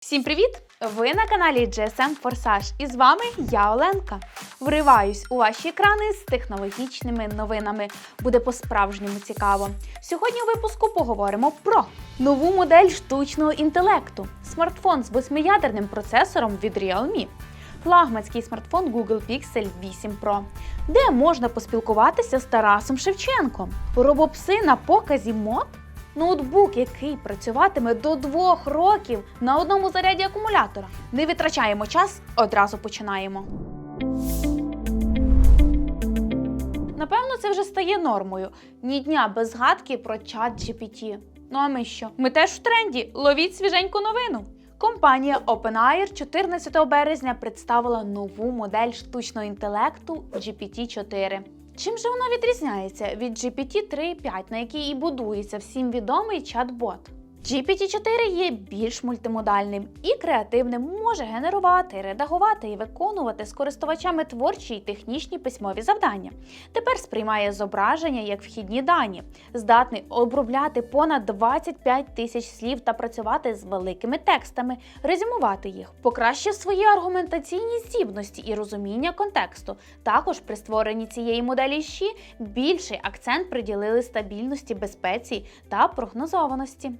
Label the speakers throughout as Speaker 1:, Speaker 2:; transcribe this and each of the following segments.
Speaker 1: Всім привіт! Ви на каналі GSM Forsage і з вами я Оленка. Вриваюсь у ваші екрани з технологічними новинами. Буде по-справжньому цікаво. Сьогодні у випуску поговоримо про нову модель штучного інтелекту, смартфон з восьмиядерним процесором від Realme, флагманський смартфон Google Pixel 8 Pro, де можна поспілкуватися з Тарасом Шевченком, робопси на показі мод Ноутбук, який працюватиме до двох років на одному заряді акумулятора. Не витрачаємо час, одразу починаємо. Напевно, це вже стає нормою. Ні дня без згадки про чат GPT. Ну а ми що? Ми теж в тренді. Ловіть свіженьку новину. Компанія OpenAI 14 березня представила нову модель штучного інтелекту GPT-4. Чим же вона відрізняється від GPT 3.5, на якій і будується всім відомий чат-бот? GPT-4 є більш мультимодальним і креативним, може генерувати, редагувати і виконувати з користувачами творчі й технічні письмові завдання. Тепер сприймає зображення як вхідні дані, здатний обробляти понад 25 тисяч слів та працювати з великими текстами, резюмувати їх, покращив свої аргументаційні здібності і розуміння контексту. Також при створенні цієї моделі щі більший акцент приділили стабільності, безпеці та прогнозованості.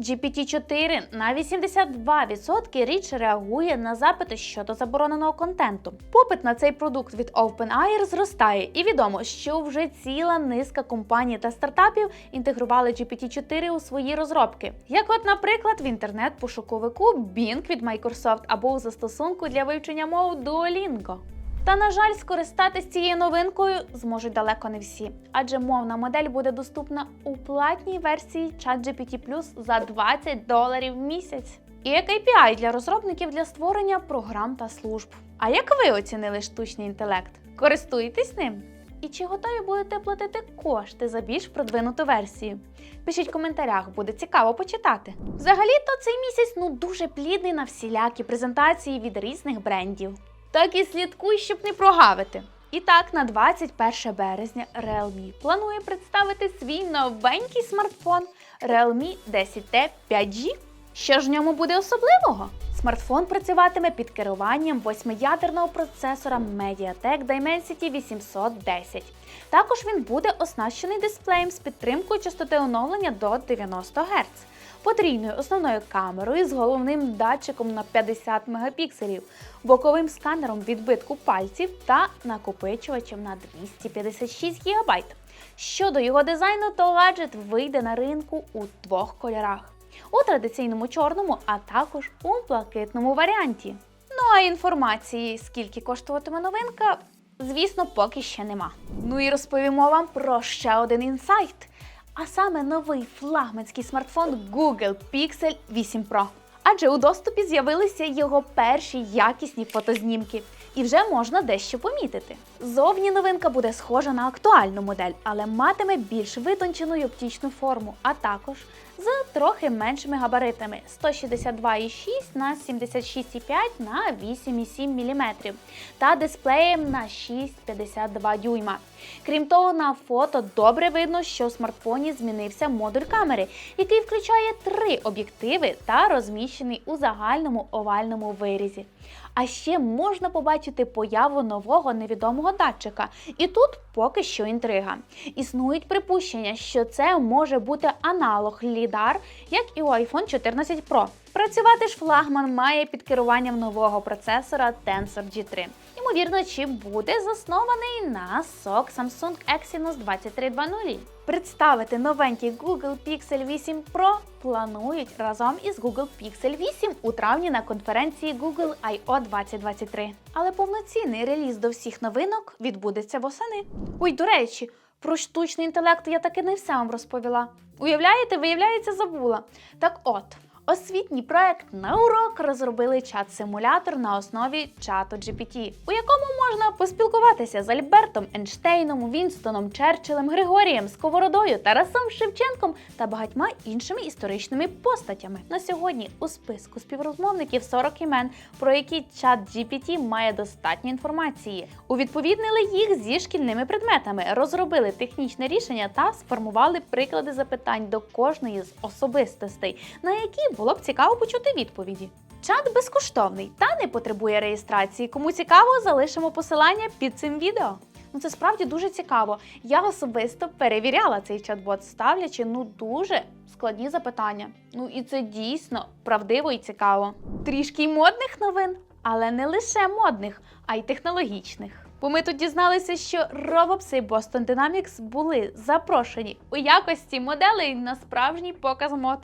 Speaker 1: GPT-4 на 82% рідше реагує на запити щодо забороненого контенту. Попит на цей продукт від OpenAI зростає, і відомо, що вже ціла низка компаній та стартапів інтегрували GPT-4 у свої розробки. Як, от, наприклад, в інтернет-пошуковику Bing від Microsoft або у застосунку для вивчення мов Duolingo. Та, на жаль, скористатись цією новинкою зможуть далеко не всі, адже мовна модель буде доступна у платній версії ChatGPT Plus за 20 доларів в місяць. І як API для розробників для створення програм та служб. А як ви оцінили штучний інтелект? Користуєтесь ним? І чи готові будете платити кошти за більш продвинуту версію? Пишіть в коментарях, буде цікаво почитати. Взагалі-то цей місяць ну дуже плідний на всілякі презентації від різних брендів. Так і слідкуй, щоб не прогавити. І так, на 21 березня Realme планує представити свій новенький смартфон Realme 10T 5G. Що ж в ньому буде особливого? Смартфон працюватиме під керуванням восьмиядерного процесора MediaTek Dimensity 810. Також він буде оснащений дисплеєм з підтримкою частоти оновлення до 90 Гц, потрійною основною камерою з головним датчиком на 50 мегапікселів, боковим сканером відбитку пальців та накопичувачем на 256 ГБ. Щодо його дизайну, то гаджет вийде на ринку у двох кольорах у традиційному чорному, а також у блакитному варіанті. Ну а інформації, скільки коштуватиме новинка, звісно, поки ще нема. Ну і розповімо вам про ще один інсайт. А саме новий флагманський смартфон Google Pixel 8 Pro. Адже у доступі з'явилися його перші якісні фотознімки, і вже можна дещо помітити. Зовні новинка буде схожа на актуальну модель, але матиме більш витончену й оптичну форму, а також з трохи меншими габаритами 162,6 на 76,5 на 8,7 мм та дисплеєм на 6,52 дюйма. Крім того, на фото добре видно, що в смартфоні змінився модуль камери, який включає три об'єктиви та розміщений у загальному овальному вирізі. А ще можна побачити появу нового невідомого датчика. І тут поки що інтрига. Існують припущення, що це може бути аналог LiDAR, як і у iPhone 14 Pro. Працювати ж флагман має під керуванням нового процесора Tensor G3. Ймовірно, чіп буде заснований на SoC Samsung Exynos 2320. Представити новенький Google Pixel 8 Pro планують разом із Google Pixel 8 у травні на конференції Google I.O. 2023. Але повноцінний реліз до всіх новинок відбудеться восени. Ой, до речі, про штучний інтелект я таки не все вам розповіла. Уявляєте, виявляється, забула. Так от. Освітній проект на урок розробили чат-симулятор на основі чату GPT, у якому можна поспілкуватися з Альбертом Ейнштейном, Вінстоном Черчиллем, Григорієм Сковородою, Тарасом Шевченком та багатьма іншими історичними постатями. На сьогодні у списку співрозмовників 40 імен, про які чат GPT має достатньо інформації. Увідповіднили їх зі шкільними предметами, розробили технічне рішення та сформували приклади запитань до кожної з особистостей, на які було б цікаво почути відповіді. Чат безкоштовний та не потребує реєстрації. Кому цікаво, залишимо посилання під цим відео. Ну це справді дуже цікаво. Я особисто перевіряла цей чат-бот, ставлячи ну дуже складні запитання. Ну і це дійсно правдиво і цікаво. Трішки й модних новин, але не лише модних, а й технологічних. Бо ми тут дізналися, що робопси Boston Dynamics були запрошені у якості моделей на справжній показ мод.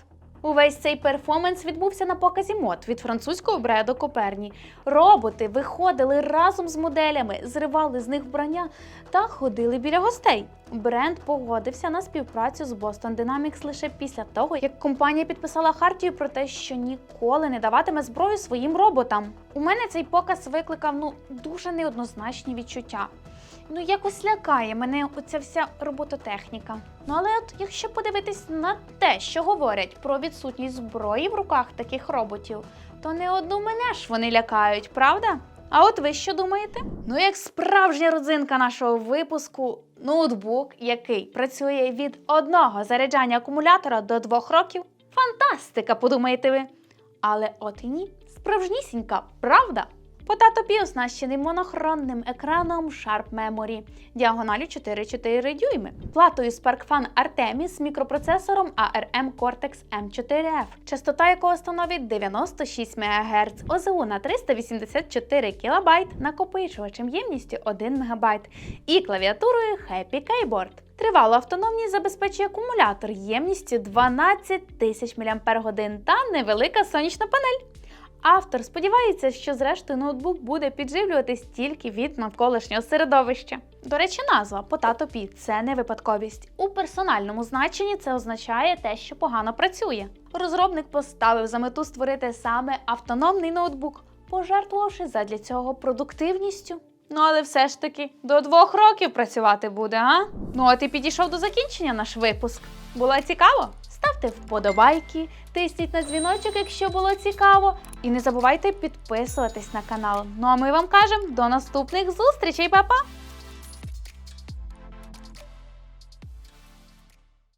Speaker 1: Увесь цей перформанс відбувся на показі мод від французького бренду Коперні. Роботи виходили разом з моделями, зривали з них вбрання та ходили біля гостей. Бренд погодився на співпрацю з Boston Dynamics лише після того, як компанія підписала хартію про те, що ніколи не даватиме зброю своїм роботам. У мене цей показ викликав ну дуже неоднозначні відчуття. Ну, якось лякає мене оця вся робототехніка. Ну але от якщо подивитись на те, що говорять про відсутність зброї в руках таких роботів, то не одну мене ж вони лякають, правда? А от ви що думаєте? Ну, як справжня родзинка нашого випуску, ноутбук, який працює від одного заряджання акумулятора до двох років. Фантастика, подумаєте ви. Але от і ні, справжнісінька, правда? Potato Pi оснащений монохронним екраном Sharp Memory діагоналю 4,4 дюйми, платою SparkFun Artemis з мікропроцесором ARM Cortex M4F, частота якого становить 96 МГц, ОЗУ на 384 кБ, накопичувачем ємністю 1 МБ і клавіатурою Happy Keyboard. Тривалу автономність забезпечує акумулятор ємністю 12 тисяч мАч та невелика сонячна панель. Автор сподівається, що зрештою ноутбук буде підживлюватись тільки від навколишнього середовища. До речі, назва Pi – це не випадковість. У персональному значенні це означає те, що погано працює. Розробник поставив за мету створити саме автономний ноутбук, пожертвувавши задля цього продуктивністю. Ну, але все ж таки до двох років працювати буде, а? Ну, от і підійшов до закінчення наш випуск. Було цікаво? Ставте вподобайки, тисніть на дзвіночок, якщо було цікаво. І не забувайте підписуватись на канал. Ну а ми вам кажемо до наступних зустрічей, па-па!